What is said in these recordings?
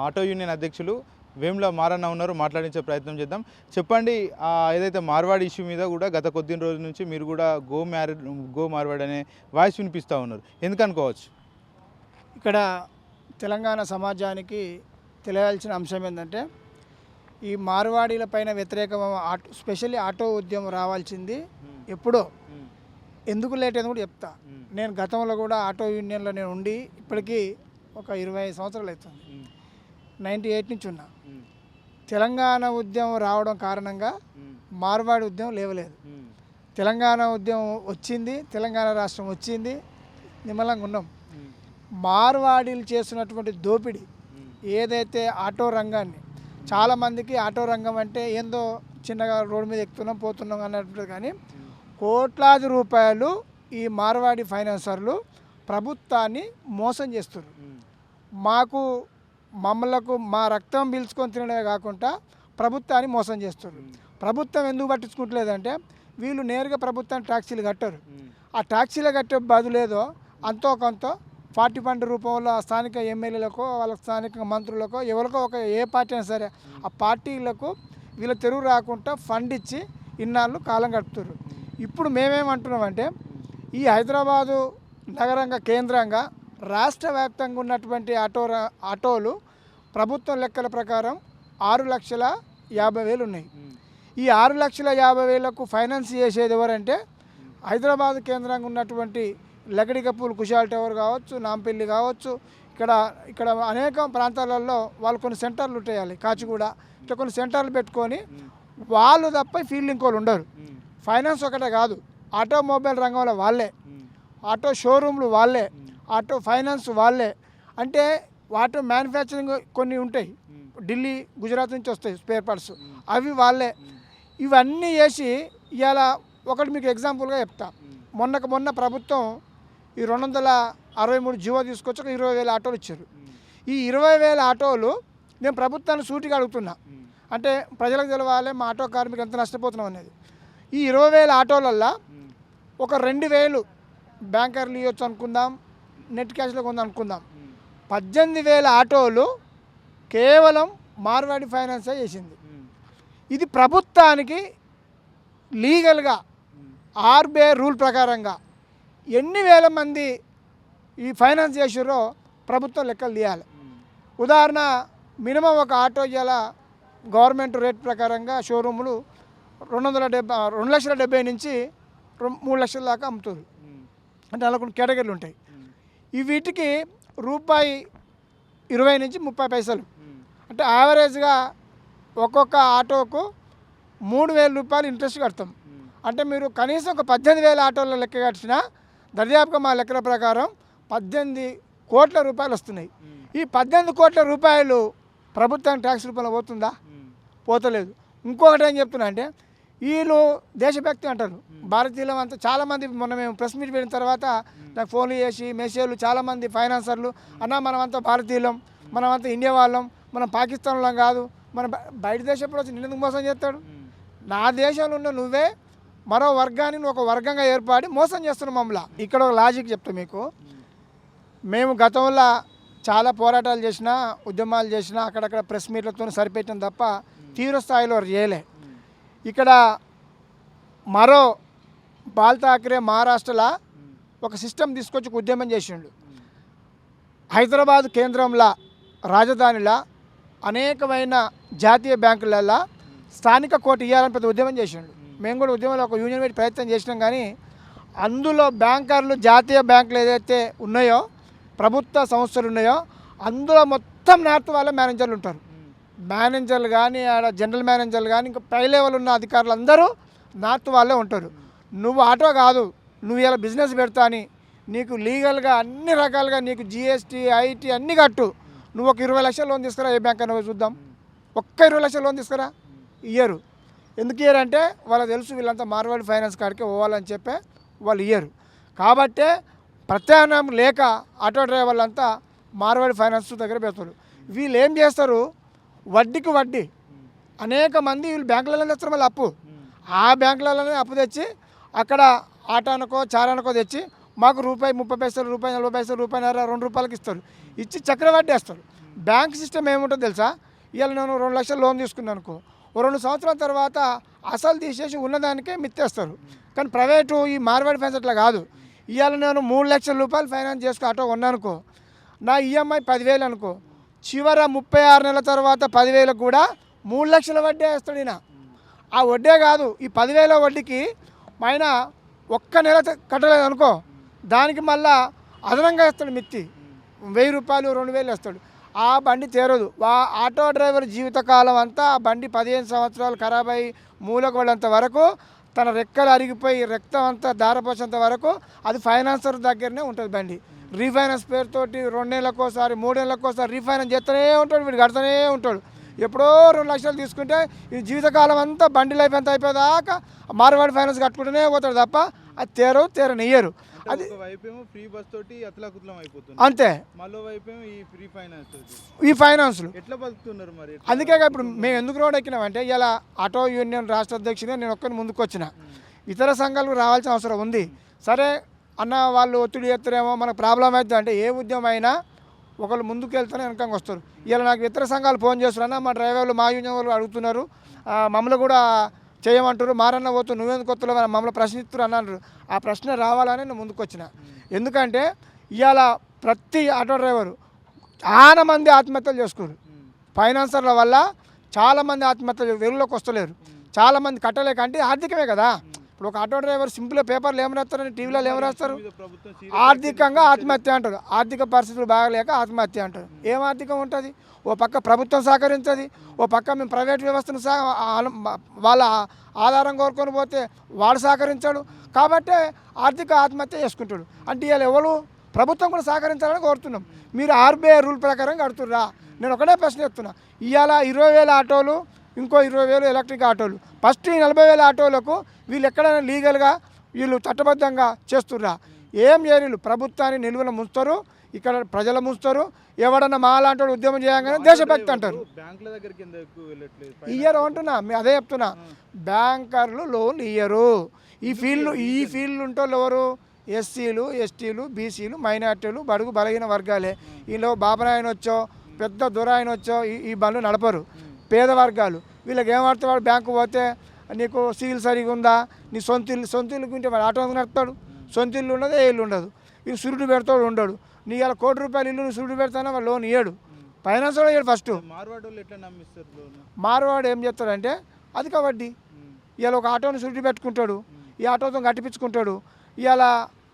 Auto union అధ్యక్షులు వేముల మారన్న ఉన్నారు. మాట్లాడించే ప్రయత్నం చేద్దాం. చెప్పండి ఏదైతే మార్వాడి ఇష్యూ మీద కూడా గత కొద్ది రోజుల నుంచి మీరు కూడా గో మ్యారీ గో మార్వాడి అనే వాయిస్ వినిపిస్తూ ఉన్నారు. ఎందుకు అనుకోవచ్చు? ఇక్కడ తెలంగాణ సమాజానికి తెలియాల్సిన అంశం ఏంటంటే ఈ మార్వాడీల పైన వ్యతిరేక ఆటో స్పెషల్లీ ఆటో ఉద్యమం రావాల్సింది ఎప్పుడో. ఎందుకు లేట్ అని కూడా చెప్తా. నేను గతంలో కూడా ఆటో యూనియన్లో నేను ఉండి ఇప్పటికీ ఒక ఇరవై ఐదు సంవత్సరాలు అవుతుంది. నైంటీ ఎయిట్ నుంచి ఉన్నా. తెలంగాణ ఉద్యమం రావడం కారణంగా మార్వాడి ఉద్యమం లేవలేదు. తెలంగాణ ఉద్యమం వచ్చింది తెలంగాణ రాష్ట్రం వచ్చింది నిమ్మలంగా ఉన్నాం. మార్వాడీలు చేస్తున్నటువంటి దోపిడీ ఏదైతే ఆటో రంగాన్ని చాలామందికి ఆటో రంగం అంటే ఏందో చిన్నగా రోడ్డు మీద ఎక్కుతున్నాం పోతున్నాం అన్నట్టు కానీ కోట్లాది రూపాయలు ఈ మార్వాడి ఫైనాన్సర్లు ప్రభుత్వాన్ని మోసం చేస్తున్నారు. మాకు మమ్మలకు మా రక్తం పీల్చుకొని తినడమే కాకుండా ప్రభుత్వాన్ని మోసం చేస్తున్నారు. ప్రభుత్వం ఎందుకు పట్టించుకుంటలేదంటే వీళ్ళు నేరుగా ప్రభుత్వానికి ట్యాక్సీలు కట్టరు. ఆ ట్యాక్సీలు కట్టే బదులేదో అంతో కొంత పార్టీ ఫండ్ రూపంలో స్థానిక ఎమ్మెల్యేలకో వాళ్ళ స్థానిక మంత్రులకో ఎవరికో ఒక ఏ పార్టీ అయినా సరే ఆ పార్టీలకు వీళ్ళ తెరువు రాకుండా ఫండ్ ఇచ్చి ఇన్నాళ్ళు కాలం గడుపుతారు ఇప్పుడు మేమేమంటున్నామంటే ఈ హైదరాబాదు నగరంగా కేంద్రంగా రాష్ట్ర వ్యాప్తంగా ఉన్నటువంటి ఆటో ఆటోలు ప్రభుత్వం లెక్కల ప్రకారం ఆరు లక్షల యాభై వేలు ఉన్నాయి. ఈ ఆరు లక్షల యాభై వేలకు ఫైనాన్స్ చేసేది ఎవరంటే హైదరాబాద్ కేంద్రంగా ఉన్నటువంటి లగడికప్పులు కుషాల్ టవర్ కావచ్చు నాంపల్లి కావచ్చు ఇక్కడ ఇక్కడ అనేక ప్రాంతాలలో వాళ్ళు కొన్ని సెంటర్లు ఉంటాయాలి కాచిగూడ. ఇట్లా కొన్ని సెంటర్లు పెట్టుకొని వాళ్ళు తప్ప ఫీల్డింగ్ వాళ్ళు ఉండరు. ఫైనాన్స్ ఒకటే కాదు ఆటోమొబైల్ రంగంలో వాళ్ళే. ఆటో షోరూమ్లు వాళ్ళే. ఆటో ఫైనాన్స్ వాళ్ళే. అంటే ఆటో మ్యానుఫ్యాక్చరింగ్ కొన్ని ఉంటాయి. ఢిల్లీ గుజరాత్ నుంచి వస్తాయి స్పేర్ పార్ట్స్ అవి వాళ్ళే. ఇవన్నీ చేసి ఇవాళ ఒకటి మీకు ఎగ్జాంపుల్గా చెప్తా. మొన్నకు మొన్న ప్రభుత్వం ఈ రెండు వందల అరవై మూడు జీవో తీసుకొచ్చి ఒక ఇరవై వేల ఆటోలు ఇచ్చారు. ఈ ఇరవై వేల ఆటోలు నేను ప్రభుత్వాన్ని సూటిగా అడుగుతున్నా. అంటే ప్రజలకు తెలవాలి మా ఆటో కార్మికులు ఎంత నష్టపోతున్నాం అనేది. ఈ ఇరవై వేల ఆటోలల్లో ఒక రెండు వేలు బ్యాంకర్లు ఇవ్వచ్చు అనుకుందాం నెట్ క్యాష్లో కొందాం అనుకుందాం పద్దెనిమిది వేల ఆటోలు కేవలం మార్వాడి ఫైనాన్సే చేసింది. ఇది ప్రభుత్వానికి లీగల్గా ఆర్బీఐ రూల్ ప్రకారంగా ఎన్ని వేల మంది ఈ ఫైనాన్స్ చేసారో ప్రభుత్వం లెక్కలు తీయాలి. ఉదాహరణ మినిమం ఒక ఆటో ఇవాళ గవర్నమెంట్ రేట్ ప్రకారంగా షోరూములు రెండు వందల డెబ్బై రెండు లక్షల డెబ్బై నుంచి రెం- మూడు లక్షల దాకా అమ్ముతారు అంటే అలా కొన్ని కేటగిరీలు ఉంటాయి. ఈ వీటికి రూపాయి ఇరవై నుంచి ముప్పై పైసలు. అంటే యావరేజ్గా ఒక్కొక్క ఆటోకు మూడు వేల రూపాయలు ఇంట్రెస్ట్ కడతాం. అంటే మీరు కనీసం ఒక పద్దెనిమిది వేల ఆటోల లెక్క కట్టినా దర్యాప్తుగా మా లెక్కల ప్రకారం పద్దెనిమిది కోట్ల రూపాయలు వస్తున్నాయి. ఈ పద్దెనిమిది కోట్ల రూపాయలు ప్రభుత్వానికి ట్యాక్స్ రూపంలో పోతుందా? పోతలేదు. ఇంకొకటి ఏం చెప్తున్నా అంటే వీళ్ళు దేశభక్తి అంటారు. భారతీయులం అంతా చాలామంది మొన్న మేము ప్రెస్ మీట్ పెట్టిన తర్వాత నాకు ఫోన్లు చేసి మెసేజ్లు చాలామంది ఫైనాన్సర్లు అన్న మనమంతా భారతీయులం మనమంతా ఇండియా వాళ్ళం మనం పాకిస్తాన్లో కాదు మన బయట దేశంలో వచ్చి నిన్నెందుకు మోసం చేస్తాడు? నా దేశంలో ఉన్న నువ్వే మరో వర్గాన్ని ఒక వర్గంగా ఏర్పడి మోసం చేస్తున్నావు మమ్మల్ని. ఇక్కడ ఒక లాజిక్ చెప్తా మీకు. మేము గతంలో చాలా పోరాటాలు చేసినా ఉద్యమాలు చేసినా అక్కడక్కడ ప్రెస్ మీట్లతో సరిపెట్టిన తప్ప తీవ్ర స్థాయిలో చేయలే. ఇక్కడ మరో బాల్ ఠాక్రే మహారాష్ట్రలో ఒక సిస్టమ్ తీసుకొచ్చి ఉద్యమం చేసిండు. హైదరాబాద్ కేంద్రంలో రాజధానిలో అనేకమైన జాతీయ బ్యాంకులలో స్థానిక కోటి ఇవ్వాలని పెద్ద ఉద్యమం చేసిండు. మేము కూడా ఉద్యమంలో ఒక యూనియన్ పెట్టి ప్రయత్నం చేసినాం కానీ అందులో బ్యాంకర్లు జాతీయ బ్యాంకులు ఏదైతే ఉన్నాయో ప్రభుత్వ సంస్థలు ఉన్నాయో అందులో మొత్తం నార్త్ వాళ్ళ మేనేజర్లు ఉంటారు. మేనేజర్లు కానీ ఆడ జనరల్ మేనేజర్లు కానీ ఇంకా పై లెవెల్ ఉన్న అధికారులు అందరూ నార్త్ వాళ్ళే ఉంటారు. నువ్వు ఆటో కాదు నువ్వు ఇలా బిజినెస్ పెడతా అని నీకు లీగల్గా అన్ని రకాలుగా నీకు జిఎస్టీ ఐటీ అన్నీ కట్టు. నువ్వు ఒక ఇరవై లక్షల లోన్ తీసుకురా ఏ బ్యాంక్ అయినా చూద్దాం. ఒక్క ఇరవై లక్షల లోన్ తీసుకురా ఇయ్యరు. ఎందుకు ఇయ్యరు అంటే వాళ్ళకి తెలుసు వీళ్ళంతా మార్వాడి ఫైనాన్స్ కాడికి పోవాలని చెప్పే వాళ్ళు ఇయ్యరు. కాబట్టే ప్రత్యామ్నాయం లేక ఆటో డ్రైవర్లంతా మార్వాడి ఫైనాన్స్ దగ్గర పెడతారు వీళ్ళు ఏం చేస్తారు? వడ్డీకి వడ్డీ. అనేక మంది వీళ్ళు బ్యాంకులలో తెస్తారు మళ్ళీ అప్పు. ఆ బ్యాంకులలోనే అప్పు తెచ్చి అక్కడ ఆటానికో చారానికో తెచ్చి మాకు రూపాయి ముప్పై పైసలు రూపాయి నలభై పైసలు రూపాయి నర రెండు రూపాయలకి ఇస్తారు. ఇచ్చి చక్రవడ్డీ వేస్తారు. బ్యాంక్ సిస్టమ్ ఏముంటుందో తెలుసా? ఇవాళ నేను రెండు లక్షలు లోన్ తీసుకున్నాను అనుకో. రెండు సంవత్సరాల తర్వాత అసలు తీసేసి ఉన్నదానికే మిత్తేస్తారు. కానీ ప్రైవేటు ఈ మార్వాడి ఫైనాన్స్ అట్లా కాదు. ఇవాళ నేను మూడు లక్షల రూపాయలు ఫైనాన్స్ చేసుకుని ఆటో కొన్నానుకో నా ఈఎంఐ పదివేలు అనుకో. చివర ముప్పై ఆరు నెలల తర్వాత పదివేలకు కూడా మూడు లక్షల వడ్డీ వేస్తాడు ఈయన. ఆ వడ్డే కాదు ఈ పదివేల వడ్డీకి ఆయన ఒక్క నెల కట్టలేదు అనుకో దానికి మళ్ళా అదనంగా వేస్తాడు మిత్తి. వెయ్యి రూపాయలు రెండు వేలు వేస్తాడు. ఆ బండి తేరదు. వా ఆటో డ్రైవర్ జీవితకాలం అంతా ఆ బండి పదిహేను సంవత్సరాలు ఖరాబ్ అయ్యి మూలకు పడేంత వరకు తన రెక్కలు అరిగిపోయి రక్తం అంతా దారపోసేంత వరకు అది ఫైనాన్సర్ దగ్గరనే ఉంటుంది బండి. రీఫైనాన్స్ పేరుతోటి రెండు నెలలకోసారి మూడు నెలలకోసారి రీఫైనాన్స్ చేస్తూనే ఉంటాడు వీడు కడుతూనే ఉంటాడు. ఎప్పుడో రెండు లక్షలు తీసుకుంటే ఈ జీవితకాలం అంతా బండి లైఫ్ అంతా అయిపోయేదాకా మార్వాడి ఫైనాన్స్ కట్టుకుంటూనే పోతాడు తప్ప అది తేరు తేరనియ్యరు. అంటే ఒక వైపు ఏమో ఫ్రీ బస్ తోటి అయిపోతుంది. అంతే. ఈ ఫైనాన్స్లు. ఎట్లా బతుకుతున్నారు మరి? అందుకే ఇప్పుడు మేము ఎందుకు రోడ్ ఎక్కినామంటే ఇలా ఆటో యూనియన్ రాష్ట్ర అధ్యక్షుడిగా నేను ఒక్కరిని ముందుకు వచ్చిన ఇతర సంఘాలకు రావాల్సిన అవసరం ఉంది. సరే అన్న వాళ్ళు ఒత్తిడి చేస్తారేమో మనకు ప్రాబ్లం అవుతుంది అంటే ఏ ఉద్యమం అయినా ఒకళ్ళు ముందుకు వెళ్తేనే వెనకంగా వస్తారు. ఇలా నాకు ఇతర సంఘాలు ఫోన్ చేస్తున్నా మా డ్రైవర్లు మా యూనియన్ వాళ్ళు అడుగుతున్నారు. మమ్మల్ని కూడా చేయమంటారు మారన్న పోతు నువ్వెందుకు కొత్తలో మమ్మల్ని ప్రశ్నిస్తారు అన్నారు. ఆ ప్రశ్న రావాలని నేను ముందుకు వచ్చిన. ఎందుకంటే ఇవాళ ప్రతి ఆటో డ్రైవరు చాలా మంది ఆత్మహత్యలు చేసుకోరు ఫైనాన్సర్ల వల్ల చాలామంది ఆత్మహత్యలు వెలుగులోకి వస్తలేరు. చాలామంది కట్టలేక అంటే ఆర్థికమే కదా. ఇప్పుడు ఒక ఆటో డ్రైవర్ సింపుల్గా పేపర్లు ఏం రాస్తారని టీవీలో ఏం రాస్తారు? ఆర్థికంగా ఆత్మహత్య అంటారు. ఆర్థిక పరిస్థితులు బాగలేక ఆత్మహత్య అంటారు. ఏం ఆర్థికం ఉంటుంది? ఓ పక్క ప్రభుత్వం సహకరించదు. ఓ పక్క మేము ప్రైవేట్ వ్యవస్థను వాళ్ళ ఆధారం కోరుకొని పోతే వాడు సహకరించాడు. కాబట్టి ఆర్థిక ఆత్మహత్య చేసుకుంటాడు. అంటే ఇవాళ ఎవరు? ప్రభుత్వం కూడా సహకరించాలని కోరుతున్నాం. మీరు ఆర్బీఐ రూల్ ప్రకారం కడుతుర్రా. నేను ఒకటే ప్రశ్న చెప్తున్నా. ఇవాళ ఇరవై వేల ఆటోలు ఇంకో ఇరవై వేలు ఎలక్ట్రిక్ ఆటోలు. ఫస్ట్ ఈ నలభై వేల ఆటోలకు వీళ్ళు ఎక్కడైనా లీగల్గా వీళ్ళు చట్టబద్ధంగా చేస్తుర్రా? ఏం చేయరు ప్రభుత్వాన్ని నిలువన ముంచుతారు ఇక్కడ ప్రజలు ముంచుతారు ఎవడన్నా మా లాంటి వాడు ఉద్యమం చేయగానే దేశభక్తి అంటారు. ఇయ్యరు అంటున్నా మీ అదే చెప్తున్నా. బ్యాంకర్లు లోన్లు ఇయ్యరు. ఈ ఫీల్డ్ ఈ ఫీల్డ్ ఉంటోళ్ళు ఎవరు? ఎస్సీలు ఎస్టీలు బీసీలు మైనార్టీలు బడుగు బలహీన వర్గాలే. వీళ్ళు బాబరాయన వచ్చో పెద్ద దొరాయన వచ్చో ఈ ఈ బండ్లు నడపరు. పేద వర్గాలు. వీళ్ళకి ఏమడుతుంది వాడు బ్యాంకు పోతే నీకు సివిల్ సరిగా ఉందా? నీ సొంత ఇల్లు సొంత ఇల్లు ఉంటే వాడు ఆటో నడుపుతాడు? సొంత ఇల్లు ఉండదు ఏ ఇల్లు ఉండదు. ఇది సురుడు పెడతాడు ఉండడు. నీ ఇలా కోటి రూపాయలు ఇల్లు నువ్వు సురుడు పెడతానా? వాడు లోన్ ఇయ్యడు. ఫైనాన్స్ కూడా ఇయ్యడు ఫస్ట్. మార్వాడి వాళ్ళు ఎట్లా నమ్మిస్తారు లోన్? మారవాడు ఏం చేస్తాడంటే అధిక వడ్డీ ఇవాళ ఒక ఆటోని సుట్టి పెట్టుకుంటాడు. ఈ ఆటోతో కట్టిపించుకుంటాడు. ఇవాళ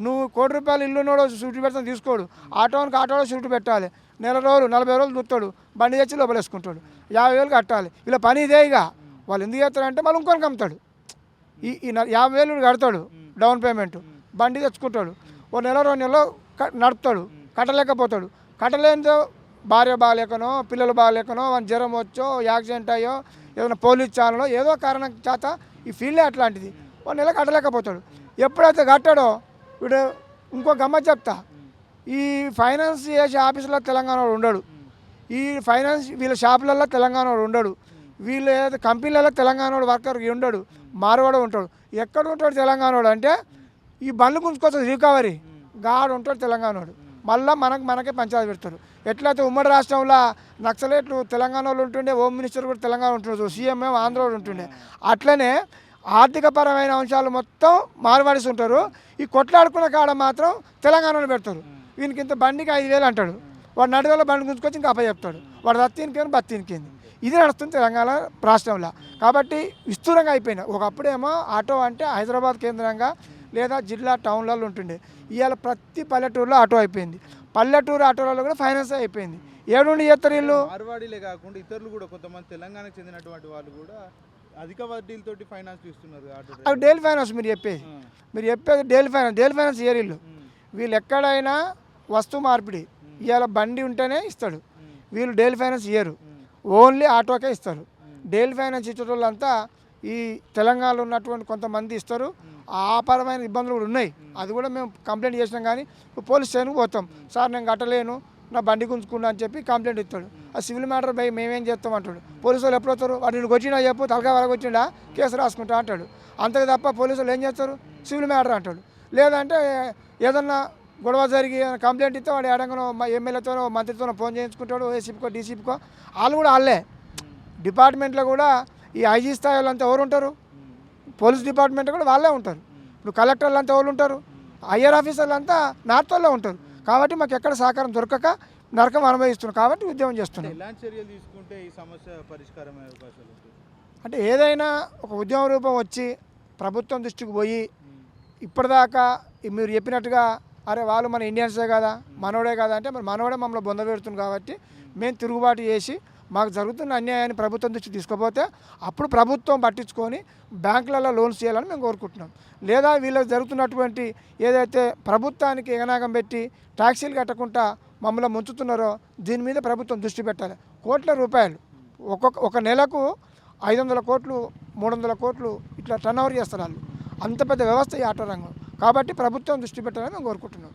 నువ్వు కోటి రూపాయలు ఇల్లు ఉన్నోడు సుట్టి పెడతాను తీసుకోడు. ఆటోనికి ఆటోలో షూరిటీ పెట్టాలి. నెల రోజులు నలభై రోజులు దుత్తాడు బండి తెచ్చి లోపలేసుకుంటాడు యాభై వేలు కట్టాలి. ఇలా పని ఇదే ఇక. వాళ్ళు ఎందుకు చేస్తారంటే మళ్ళీ ఇంకొని అమ్ముతాడు ఈ ఈ న- యాభై వేలు కడతాడు డౌన్ పేమెంట్. బండి తెచ్చుకుంటాడు. ఓ నెల రెండు నెలలో నడుపుతాడు. కట్టలేకపోతాడు. కట్టలేనిదో భార్య బాగాలేకనో పిల్లలు బాగాలేకనో వాని జ్వరం వచ్చో యాక్సిడెంట్ అయ్యో ఏదైనా పోలీస్ ఛానలో ఏదో కారణం చేత ఈ ఫీల్డే అట్లాంటిది. ఓ నెల కట్టలేకపోతాడు. ఎప్పుడైతే కట్టాడో వీడు ఇంకో గమ్మత్ చెప్తా. ఈ ఫైనాన్స్ చేసే ఆఫీసులో తెలంగాణ ఉండడు. ఈ ఫైనాన్స్ వీళ్ళ షాపులలో తెలంగాణ ఉండడు. వీళ్ళు ఏదైతే కంపెనీలలో తెలంగాణ వర్కర్ ఉండడు. మారవాడు ఉంటాడు. ఎక్కడ ఉంటాడు తెలంగాణోడు అంటే ఈ బండ్లు గుంజుకొస్తుంది రికవరీ. గాడు ఉంటాడు తెలంగాణోడు మళ్ళీ మనకు మనకే పంచాయతీ పెడతారు ఎట్లయితే ఉమ్మడి రాష్ట్రంలో నక్సలేట్లు తెలంగాణలో ఉంటుండే హోమ్ మినిస్టర్ కూడా తెలంగాణ ఉంటుండే సీఎం ఏమో ఆంధ్రలో ఉంటుండే. అట్లనే ఆర్థికపరమైన అంశాలు మొత్తం మార్వాడిసి ఉంటారు ఈ కొట్లాడుకున్న కాడ మాత్రం తెలంగాణలో పెడతారు. వీనికి ఇంత బండికి ఐదు వేలు అంటాడు. వాడు నడుదల బండి గుంజుకొచ్చి ఇంకా అప్ప చెప్తాడు వాడు రత్తినికేను బత్తీనికేంది ఇది నడుస్తుంది తెలంగాణ రాష్ట్రంలో. కాబట్టి విస్తూరంగా అయిపోయినాయి. ఒకప్పుడేమో ఆటో అంటే హైదరాబాద్ కేంద్రంగా లేదా జిల్లా టౌన్లలో ఉంటుండే. ఇవాళ ప్రతి పల్లెటూరులో ఆటో అయిపోయింది. పల్లెటూరు ఆటోలలో కూడా ఫైనాన్స్ అయిపోయింది. ఏడు చేస్తారు వీళ్ళు? మార్వాడీలే కాకుండా ఇతరులు కూడా కొంతమంది తెలంగాణకు చెందినటువంటి వాళ్ళు కూడా అధిక వడ్డీలతోటి ఫైనాన్స్ ఇస్తున్నారు. అవి డైలీ ఫైనాన్స్ మీరు చెప్పేది. మీరు చెప్పేది డైలీ ఫైనాన్స్ డైలీ ఫైనాన్స్ ఇయ్యరు వీళ్ళు. ఎక్కడైనా వస్తువు మార్పిడి ఇవాళ బండి ఉంటేనే ఇస్తాడు. వీళ్ళు డైలీ ఫైనాన్స్ ఇయ్యరు ఓన్లీ ఆటోకే ఇస్తారు. డైలీ ఫైనాన్స్ ఇచ్చేటోళ్ళంతా ఈ తెలంగాణలో ఉన్నటువంటి కొంతమంది ఇస్తారు. ఆ పరమైన ఇబ్బందులు కూడా ఉన్నాయి. అది కూడా మేము కంప్లైంట్ చేసినాం కానీ పోలీస్ స్టేషన్కి పోతాం. సార్ నేను కట్టలేను నా బండి గుంజుకున్నా అని చెప్పి కంప్లైంట్ ఇస్తాడు. ఆ సివిల్ మ్యాటర్ భయ మేమేం చేస్తాం అంటాడు. పోలీసు వాళ్ళు ఎప్పుడు వస్తారు? వాడు నేను కొట్టినా చెప్పు తలకాయ వాళ్ళకి వచ్చిండా కేసు రాసుకుంటా అంటాడు. అంతే తప్ప పోలీసు వాళ్ళు ఏం చేస్తారు? సివిల్ మ్యాటర్ అంటాడు. లేదంటే ఏదన్నా గొడవ జరిగి కంప్లైంట్ ఇస్తే వాడు ఏడంగానో మా ఎమ్మెల్యేతోనో మంత్రితోనో ఫోన్ చేయించుకుంటాడు ఏసీపీకో డీసీపీకో. వాళ్ళు కూడా వాళ్ళే. డిపార్ట్మెంట్లో కూడా ఈ ఐజీ స్థాయి వాళ్ళంతా ఎవరు ఉంటారు? పోలీస్ డిపార్ట్మెంట్ కూడా వాళ్ళే ఉంటారు. ఇప్పుడు కలెక్టర్లు అంతా ఎవరు ఉంటారు? హయ్యర్ ఆఫీసర్లు అంతా నార్త్ వాళ్ళే ఉంటారు. కాబట్టి మాకు ఎక్కడ సహకారం దొరకక నరకం అనుభవిస్తున్నాం కాబట్టి ఉద్యమం చేస్తున్నాం ఎలాంటి చర్యలు తీసుకుంటే ఈ సమస్య పరిష్కారం అవకాశాలు అంటే ఏదైనా ఒక ఉద్యమ రూపం వచ్చి ప్రభుత్వం దృష్టికి పోయి ఇప్పటిదాకా మీరు చెప్పినట్టుగా అరే వాళ్ళు మన ఇండియన్సే కదా మనోడే కదా అంటే మరి మనోడే మమ్మల్ని బొంద పెడుతుంది కాబట్టి మేము తిరుగుబాటు చేసి మాకు జరుగుతున్న అన్యాయాన్ని ప్రభుత్వం దృష్టికి తీసుకుపోతే అప్పుడు ప్రభుత్వం పట్టించుకొని బ్యాంకులలో లోన్స్ చేయాలని మేము కోరుకుంటున్నాం. లేదా వీళ్ళకి జరుగుతున్నటువంటి ఏదైతే ప్రభుత్వానికి ఎగనాగం పెట్టి ట్యాక్సీలు కట్టకుండా మమ్మల్ని ముంచుతున్నారో దీని మీద ప్రభుత్వం దృష్టి పెట్టాలి. కోట్ల రూపాయలు. ఒక్కొక్క ఒక నెలకు ఐదు వందల కోట్లు మూడు వందల కోట్లు ఇట్లా టర్న్ ఓవర్ చేస్తున్నారు. అంత పెద్ద వ్యవస్థ ఈ ఆటో రంగం కాబట్టి ప్రభుత్వం దృష్టి పెట్టాలని మేము కోరుకుంటున్నాం.